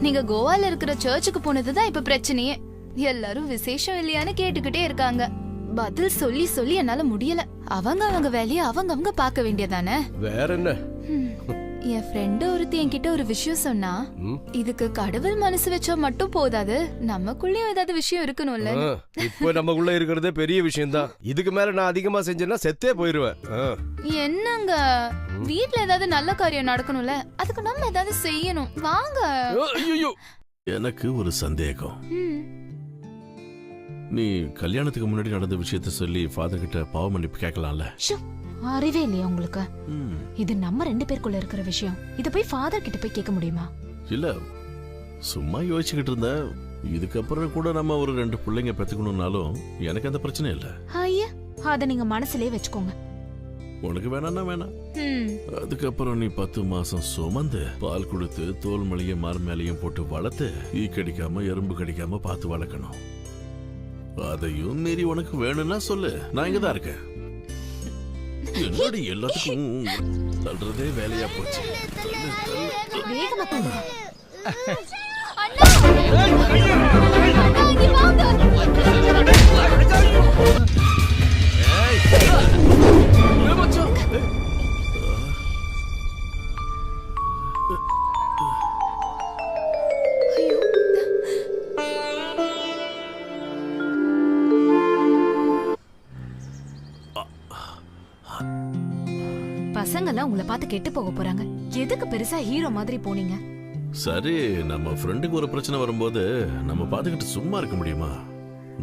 நீங்க கோவால இருக்கிற சர்ச்சுக்கு போனதுதான் இப்ப பிரச்சனையே. எல்லாரும் விசேஷம் இல்லையான்னு கேட்டுக்கிட்டே இருக்காங்க. பதில் சொல்லி சொல்லி என்னால முடியல. அவங்க அவங்க வேலையை அவங்க அவங்க பார்க்க வேண்டியதானே? வேற என்ன. என் ஃப்ரெண்டு ஒருத்தி என்கிட்ட ஒரு விஷயம் சொன்னா? இதுக்கு கடவுள் மனசு வச்சா மட்டும் போதாது நமக்குள்ளயும் ஏதாவது விஷயம் இருக்கணும்ல? இப்போ நமக்குள்ள இருக்கிறதே பெரிய விஷயம்தான். இதுக்கு மேல நான் அதிகமா செஞ்சேன்னா செத்தே போயிருவேன். என்னங்க? வீட்ல ஏதாவது நல்ல காரியம் நடக்கணும்ல? அதுக்கு நம்ம ஏதாவது செய்யணும். வாங்க. ஐயோ, எனக்கு ஒரு சந்தேகம். நீ கல்யாணத்துக்கு முன்னாடி நடந்த விஷயத்த சொல்லி ஃபாதர் கிட்ட பாவ மன்னிப்பு கேட்கலாம்ல? அறிவே இல்லையா உங்களுக்கு? இது நம்ம ரெண்டு பேருக்குள்ள இருக்கிற விஷயம். இத போய் ஃபாதர் கிட்ட போய் கேட்க முடியுமா? இல்ல சும்மா யோசிச்சுக்கிட்டு இருந்தேன் இதுக்கப்புறம் கூட நம்ம ஒரு ரெண்டு பிள்ளைங்க பெத்துக்கணும்னாலும் எனக்கு அந்த பிரச்சனை இல்ல. ஐயா அத நீங்க மனசுலயே வச்சுக்கோங்க. உனக்கு வேணாம்னா வேணாம். அதுக்கப்புறம் நீ பத்து மாசம் சுமந்து பால் கொடுத்து தோல் மலையும் மார் மேலையும் போட்டு வளர்த்து ஈ கடிக்காம எறும்பு கடிக்காம பார்த்து வளர்க்கணும். அதையும் மீறி உனக்கு வேணும்னா சொல்லு. நான் இங்க தான் இருக்கேன். என்னடி எல்லாத்துக்கும் தள்ளுறதே வேலையா போச்சு தள்ளு, தள்ளு. வேகமா தூங்க அண்ணா! உங்களை பார்த்து கெட்டு போக போறாங்க. எதுக்கு பெருசா ஹீரோ மாதிரி போனீங்க? சரி நம்ம ஃப்ரெண்டுக்கு ஒரு பிரச்சனை வரும்போது நம்ம பார்த்துக்கிட்டு சும்மா இருக்க முடியுமா?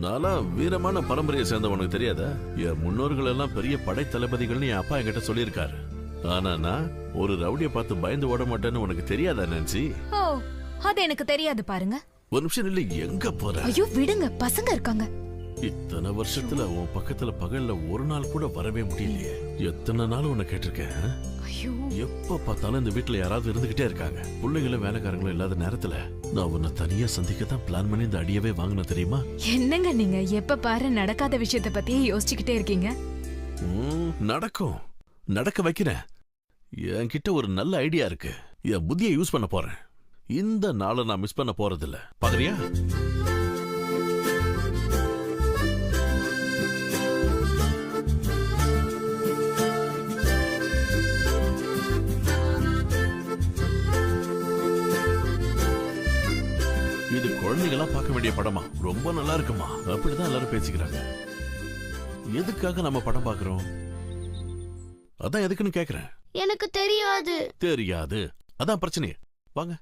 நான்லாம் வீரமான பரம்பரையை சேர்ந்த உனக்கு தெரியாதா? என் முன்னோர்கள் எல்லாம் பெரிய படை தளபதிகள்னு என் அப்பா என்கிட்ட சொல்லியிருக்காரு. ஆனா நான் ஒரு ரவுடியை பார்த்து பயந்து ஓட மாட்டேன்னு உனக்கு தெரியாதா நான்சி ஓ அது எனக்கு தெரியாது பாருங்க. ஒரு நிமிஷம் இல்லை எங்க போற? ஐயோ விடுங்க பசங்க இருக்காங்க. இத்தனை வருஷத்துல உன் பக்கத்துல பகல்ல ஒரு நாள் கூட வரவே முடியலையே. எத்தனை நாள் உன்னை கேட்டிருக்கேன்? ஐயோ. எப்ப பார்த்தாலும் இந்த வீட்டுல யாராவது இருந்துகிட்டே இருக்காங்க. பிள்ளைங்களும் வேலைக்காரங்களும் இல்லாத நேரத்துல நான் உன்னை தனியா சந்திக்க தான் பிளான் பண்ணி இந்த அடியவே வாங்கினேன் தெரியுமா? என்னங்க நீங்க? எப்ப பாரு நடக்காத விஷயத்த பத்தியே யோசிச்சுக்கிட்டே இருக்கீங்க. நடக்கும். நடக்க வைக்கிறேன். என்கிட்ட ஒரு நல்ல ஐடியா இருக்கு. என் புத்தியை யூஸ் பண்ண போறேன். இந்த நாளை நான் மிஸ் பண்ண போறதில்ல. பாக்குறியா குழந்தைகளா பார்க்க வேண்டிய படமா? ரொம்ப நல்லா இருக்குமா? அப்படிதான் எல்லாரும் பேசிக்கிறாங்க. எதுக்காக நம்ம படம் பார்க்கறோம்? அதான் எதுக்குன்னு கேக்குறேன். எனக்கு தெரியாது. தெரியாது. அதான் பிரச்சனையே. வாங்க.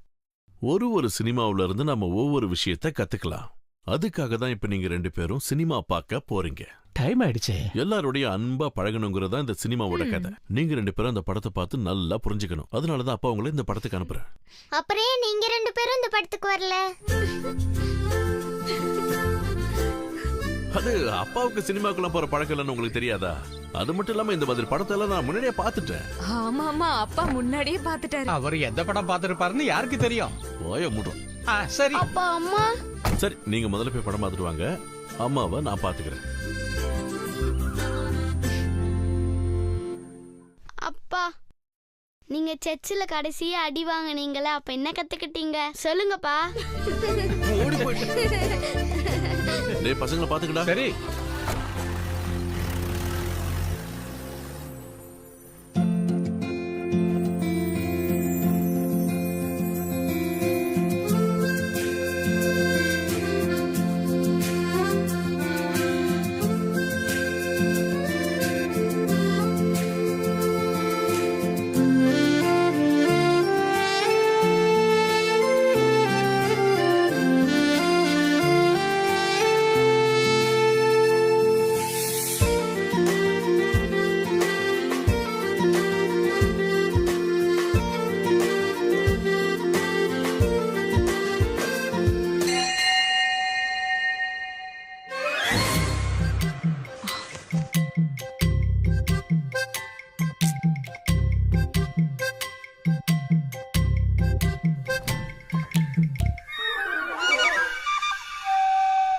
ஒரு ஒரு சினிமாவுல இருந்து நம்ம ஒவ்வொரு விஷயத்த கத்துக்கலாம். அதுக்காக தான் இப்ப நீங்க ரெண்டு பேரும் சினிமா பார்க்க போறீங்க. டைம் ஆயிடுச்சே. எல்லாருடைய அன்பா பழகணுங்கிறதா இந்த சினிமாவோட கதை. நீங்க ரெண்டு பேரும் அந்த படத்தை பார்த்து நல்லா புரிஞ்சுக்கணும். அதனாலதான் அப்பா உங்களை இந்த படத்துக்கு அனுப்புறேன். அப்புறம் ஏன் நீங்க ரெண்டு பேரும் இந்த படத்துக்கு வரல. அது அப்பாவுக்கு சினிமாக்குள்ள போற பழக்கம் இல்லைன்னு உங்களுக்கு தெரியாதா? அது மட்டும் இல்லாம இந்த மாதிரி படத்தை எல்லாம் நான் முன்னாடியே பார்த்துட்டேன். ஆமா ஆமா அப்பா முன்னாடியே பாத்துட்டாரு அவர் எந்த படம் பார்த்திருப்பாருன்னு யாருக்கு தெரியும்? ஓய மூடும் ஆ, சரி. அப்பா அம்மா. சரி நீங்க முதல்ல போய் படம் பார்த்துட்டு வாங்க. அம்மாவை நான் பாத்துக்கிறேன் அப்பா நீங்க சர்ச்சில் கடைசியா அடி வாங்குனீங்களே அப்ப என்ன கத்துக்கிட்டீங்க? சொல்லுங்கப்பா. டேய் பசங்களை பாத்துக்கடா. சரி.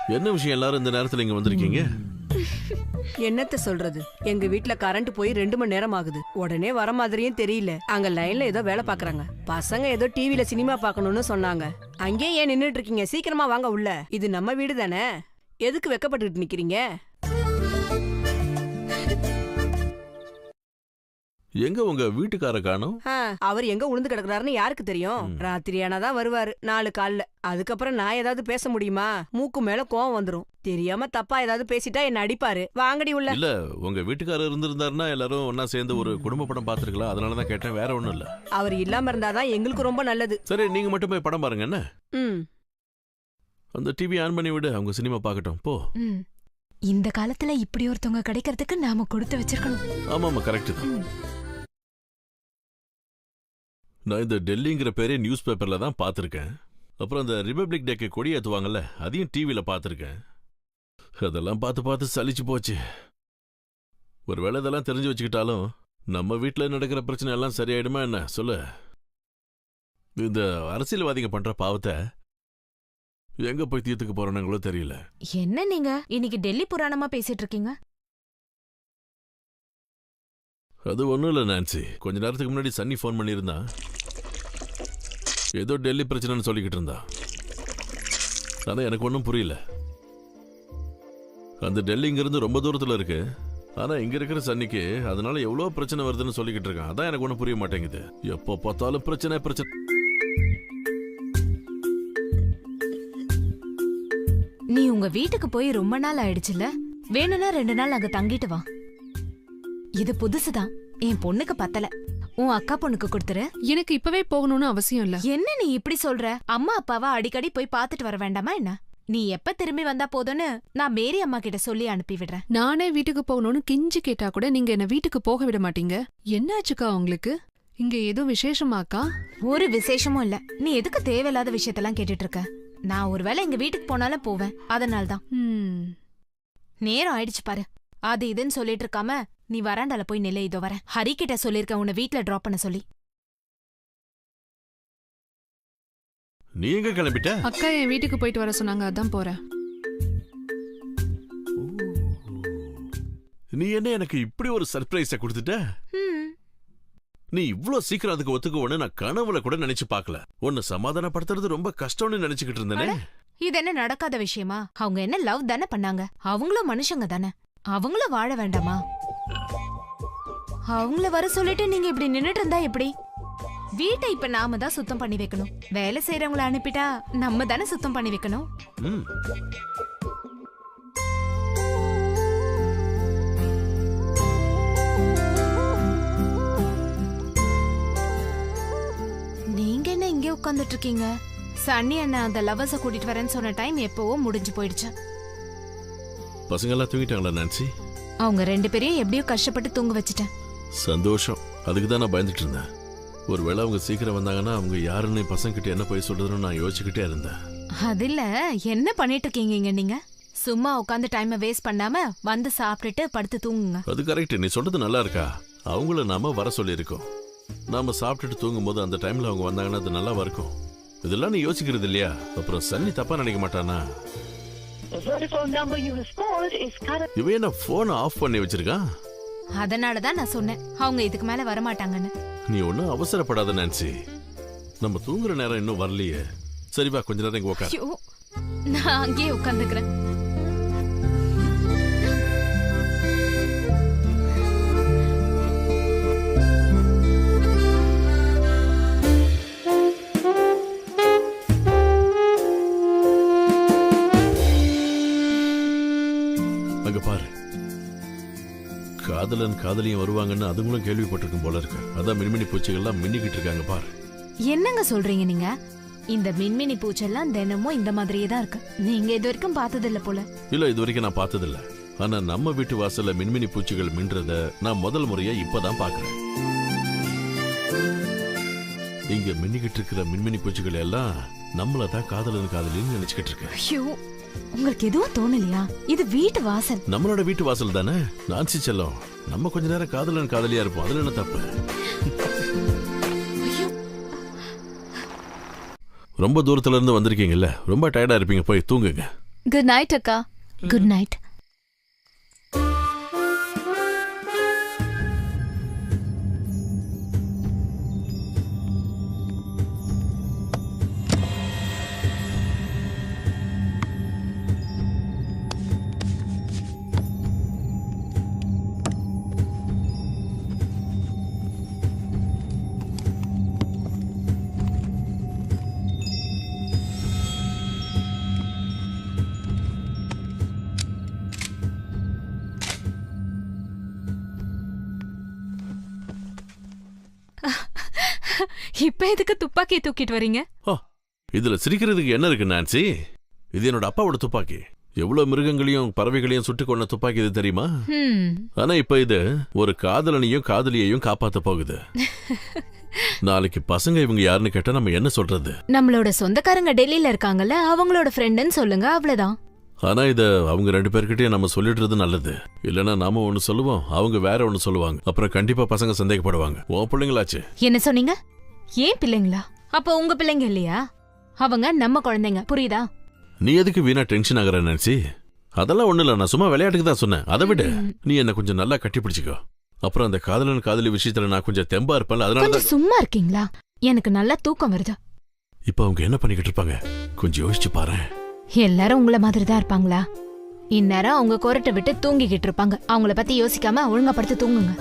என்ன விஷயம் எல்லாரும் இந்த நேரத்துல இங்க வந்திருக்கீங்க? என்னத்த சொல்றது? எங்க வீட்ல கரண்ட் போய் ரெண்டு மணி நேரம் ஆகுது. உடனே வர மாதிரியும் தெரியல. அங்க லைன்ல ஏதோ வேலை பாக்குறாங்க. பசங்க ஏதோ டிவில சினிமா பாக்கணும்னு சொன்னாங்க. அங்கேயே ஏன் நின்னுட்டு இருக்கீங்க? சீக்கிரமா வாங்க உள்ள. இது நம்ம வீடு தானே? எதுக்கு வெக்கப்பட்டுட்டு நிக்கிறீங்க? எங்க உங்க வீட்டுக்கார காணோம்? அவர் எங்க உளுந்து கிடக்குறாருன்னு யாருக்கு தெரியும். ராத்திரி ஆனாதான் வருவாரு நாலு கால்ல. அதுக்கப்புறம் நான் ஏதாவது பேச முடியுமா? மூக்கு மேல கோவம் வந்துரும். தெரியாம தப்பா ஏதாவது பேசிட்டா என்ன அடிப்பாரு? வாங்கடி உள்ள. இல்ல உங்க வீட்டுக்காரர் இருந்திருந்தாருன்னா எல்லாரும் ஒன்னா சேர்ந்து ஒரு குடும்ப படம் பாத்துருக்கலாம் அதனாலதான் கேட்டேன் வேற ஒண்ணும் இல்ல. அவர் இல்லாம இருந்தாதான் எங்களுக்கு ரொம்ப நல்லது. சரி நீங்க மட்டும் போய் படம் பாருங்க என்ன? ம். அந்த டிவி ஆன் பண்ணி விடு அவங்க சினிமா பார்க்கட்டும். போ. ம். இந்த காலத்துல இப்படி ஒருத்தவங்க கிடைக்கிறதுக்கு நாம கொடுத்து வச்சிருக்கணும். ஆமா ஆமா கரெக்ட் தான். நான் இந்த டெல்லிங்கிற பேரே நியூஸ் பேப்பர்ல தான் பார்த்திருக்கேன். அப்புறம் அந்த ரிபப்ளிக் டேக்கு கொடி ஏத்துவாங்கல்ல அதையும் டிவில பார்த்திருக்கேன். அதெல்லாம் பார்த்து பார்த்து சலிச்சு போச்சு. ஒருவேளை இதெல்லாம் தெரிஞ்சு வச்சுக்கிட்டாலும் நம்ம வீட்ல நடக்கிற பிரச்சனை எல்லாம் சரியாயிடுமா என்ன? சொல்லு. இந்த அரசியல்வாதிங்க பண்ற பாவத்தை எங்க போய் தீர்த்துக்க போறானுங்களோ தெரியல. என்ன நீங்க? இன்னைக்கு டெல்லி புராணமா பேசிட்டு இருக்கீங்க? அது ஒண்ணும் இல்ல நான்சி. கொஞ்ச நேரத்துக்கு முன்னாடி சன்னி ஃபோன் பண்ணியிருந்தான். ஏதோ டெல்லி பிரச்சனைன்னு சொல்லிக்கிட்டு இருந்தா. அதான் எனக்கு ஒன்றும் புரியல. அந்த டெல்லி இங்கிருந்து ரொம்ப தூரத்துல இருக்கு. ஆனால் இங்க இருக்கிற சன்னிக்கு அதனால எவ்வளவு பிரச்சனை வருதுன்னு சொல்லிக்கிட்டு இருக்கான். அதான் எனக்கு ஒன்றும் புரிய மாட்டேங்குது. எப்போ பார்த்தாலும் பிரச்சனை பிரச்சனை. நீ உங்க வீட்டுக்கு போய் ரொம்ப நாள் ஆயிடுச்சுல? வேணும்னா ரெண்டு நாள் அங்க தங்கிட்டு வா. இது புதுசுதான். என் பொண்ணுக்கு பத்தல. உன் அக்கா பொண்ணுக்கு கொடுத்துரு. எனக்கு இப்பவே போகணும்னு அவசியம் இல்ல. என்ன நீ இப்படி சொல்ற? அம்மா அப்பாவை அடிக்கடி போய் பார்த்துட்டு வர வேண்டாமா என்ன? நீ எப்ப திரும்பி வந்தா போதும்னு நான் மேரி அம்மா கிட்ட சொல்லி அனுப்பி விடுறேன். நானே வீட்டுக்கு போகணும்னு கெஞ்சி கேட்டா கூட நீங்க என்ன வீட்டுக்கு போக விட மாட்டீங்க. என்னாச்சுக்கா உங்களுக்கு? இங்க ஏதோ விசேஷமாக்கா? ஒரு விசேஷமும் இல்ல. நீ எதுக்கு தேவையில்லாத விஷயத்தெல்லாம் கேட்டுட்டு இருக்க? நான் ஒருவேளை எங்க வீட்டுக்கு போனாலும் போவேன். அதனால்தான். நேரம் ஆயிடுச்சு பாரு. அது இதுன்னு சொல்லிட்டு இருக்காம நீ வராண்டால போய் நிலை இதோ வர ஹரி கிட்ட சொல்லிருக்க உன்னை வீட்ல டிராப் பண்ண சொல்லி. நீ எங்க கிளம்பிட்ட? அக்கா என் வீட்டுக்கு போயிட்டு வர சொன்னாங்க அதான் போறேன். நீ என்ன எனக்கு இப்படி ஒரு சர்ப்ரைஸ கொடுத்துட்ட. நீ இவ்ளோ சீக்கிரம் அதுக்கு ஒத்துக்குவோன்னு நான் கனவுல கூட நினைச்சு பார்க்கல. உன்னை சமாதானப்படுத்துறது ரொம்ப கஷ்டம்னு நினைச்சுக்கிட்டு இருந்தேனே. இது என்ன நடக்காத விஷயமா? அவங்க என்ன லவ் தானே பண்ணாங்க? அவங்களும் மனுஷங்க தானே? அவங்களும் வாழ வேண்டாமா? அவங்கள வர சொல்லிட்டு நீங்க இப்படி நின்னுட்டு இருந்தா எப்படி? வீட்டை இப்ப நாம தான் சுத்தம் பண்ணி வைக்கணும். வேலை செய்யறவங்கள அனுப்பிட்டா நம்ம தானே சுத்தம் பண்ணி வைக்கணும். ம். நீங்க என்ன இங்கே உட்கார்ந்துட்டு இருக்கீங்க? சன்னி அண்ணா அந்த லவ்வர்ஸ கூட்டிட்டு வரேன்னு சொன்ன டைம் எப்பவோ முடிஞ்சு போயிடுச்சு. பசங்க எல்லாம் தூங்கிட்டாங்களா நான்சி? அவங்க ரெண்டு பேரையும் எப்படியோ கஷ்டப்பட்டு தூங்க வச்சுட்டேன். சந்தோஷம். அதுக்கு தான் நான் பயந்துட்டு இருந்தேன். ஒருவேளை அவங்க சீக்கிரம் வந்தாங்கன்னா அவங்க யாருன்னு பசங்கிட்ட என்ன போய் சொல்றதுன்னு நான் யோசிச்சுக்கிட்டே இருந்தேன். அது இல்ல என்ன பண்ணிட்டு இருக்கீங்க இங்க நீங்க? சும்மா உட்காந்து டைமை வேஸ்ட் பண்ணாம வந்து சாப்பிட்டுட்டு படுத்து தூங்குங்க. அது கரெக்ட் நீ சொல்றது நல்லா இருக்கா? அவங்கள நாம வர சொல்லியிருக்கோம். நாம சாப்பிட்டுட்டு தூங்கும்போது அந்த டைம்ல அவங்க வந்தாங்கன்னா அது நல்லாவா இருக்கும்? இதெல்லாம் நீ யோசிக்கிறது இல்லையா? அப்புறம் சன்னி தப்பா நினைக்க மாட்டானா? இவன் என்ன போனை ஆஃப் பண்ணி வச்சிருக்கான் அதனால தான் நான் சொன்னேன். அவங்க இதுக்கு மேல வரமாட்டாங்கன்னு. நீ ஒன்றும் அவசரப்படாத நான்சி நம்ம தூங்குற நேரம் இன்னும் வரலையே. சரி வா கொஞ்ச நேரம் இங்க உட்கார் நான் அங்கேயே உட்காந்துக்கிறேன் காதலன் காதலியும் வருவாங்கன்னு அதுங்களும் கேள்விப்பட்டிருக்கும் போல இருக்கு. அதான் மின்மினி பூச்சிகள்லாம் மின்னிக்கிட்டு இருக்காங்க பாரு. என்னங்க சொல்றீங்க நீங்க? இந்த மின்மினி பூச்செல்லாம் தினமும் இந்த மாதிரியே தான் இருக்கு. நீங்க இது வரைக்கும் பார்த்தது இல்ல போல. இல்ல இது வரைக்கும் நான் பார்த்ததில்ல. ஆனா நம்ம வீட்டு வாசல்ல மின்மினி பூச்சிகள் மின்றத நான் முதல் முறையா இப்பதான் பாக்குறேன் இங்க மின்னிக்கிட்டு இருக்கிற மின்மினி பூச்சிகள் எல்லாம் நம்மள தான் காதலன் காதலின்னு நினைச்சுக்கிட்டு இருக்கு. ஐயோ உங்களுக்கு எதுவும் தோணலையா? இது வீட்டு வாசல். நம்மளோட வீட்டு வாசல் தானே? நான்சி செல்லம் நம்ம கொஞ்ச நேரம் காதலன் காதலியா இருப்போம். அதுல என்ன தப்பு? ரொம்ப தூரத்துல இருந்து வந்திருக்கீங்கல்ல? ரொம்ப டயர்டா இருப்பீங்க. போய் தூங்குங்க. குட் நைட் அக்கா. குட் நைட் இப்ப எதுக்கு துப்பாக்கியை தூக்கிட்டு வரீங்க? இதுல சிரிக்கிறதுக்கு என்ன இருக்கு நான்சி? இது என்னோட அப்பாவோட துப்பாக்கி. எவ்வளவு மிருகங்களையும் பறவைகளையும் சுட்டு கொண்ட துப்பாக்கி இது தெரியுமா. ஆனா இப்ப இது ஒரு காதலனையும் காதலியையும் காப்பாத்த போகுது. நாளைக்கு பசங்க இவங்க யாருன்னு கேட்டா நம்ம என்ன சொல்றது? நம்மளோட சொந்தக்காரங்க டெல்லியில இருக்காங்கல்ல அவங்களோட ஃப்ரெண்டுன்னு சொல்லுங்க அவ்வளவுதான். ஆனா இத அவங்க ரெண்டு பேர்கிட்டயும் நம்ம சொல்லிடுறது நல்லது. இல்லனா நாம ஒண்ணு சொல்லுவோம் அவங்க வேற ஒண்ணு சொல்லுவாங்க. அப்புறம் கண்டிப்பா பசங்க சந்தேகப்படுவாங்க. ஓ பிள்ளைங்களாச்சு. என்ன சொன்னீங்க? ஏன் பிள்ளைங்களா? அப்ப உங்க பிள்ளைங்க இல்லையா? அவங்க நம்ம குழந்தைங்க. புரியுதா? நீ எதுக்கு வீணா டென்ஷன் ஆகுற நினைச்சி அதெல்லாம் ஒண்ணு இல்ல. நான் சும்மா விளையாட்டுக்கு தான் சொன்னேன். அதை விட. நீ என்ன கொஞ்சம் நல்லா கட்டி பிடிச்சிக்கோ. அப்புறம் அந்த காதலன் காதலி விஷயத்துல நான் கொஞ்சம் தெம்பா இருப்பேன்ல அதனால தான் கொஞ்சம் சும்மா இருக்கீங்களா? எனக்கு நல்லா தூக்கம் வருது. இப்ப அவங்க என்ன பண்ணிக்கிட்டு இருப்பாங்க? கொஞ்சம் யோசிச்சு பாரு எல்லாரும் உங்கள மாதிரி தான் இருப்பாங்களா? இந்நேரம் அவங்க கொரட்டை விட்டு தூங்கிக்கிட்டு இருப்பாங்க. அவங்கள பத்தி யோசிக்காம ஒழுங்கா படுத்து தூங்குங்க.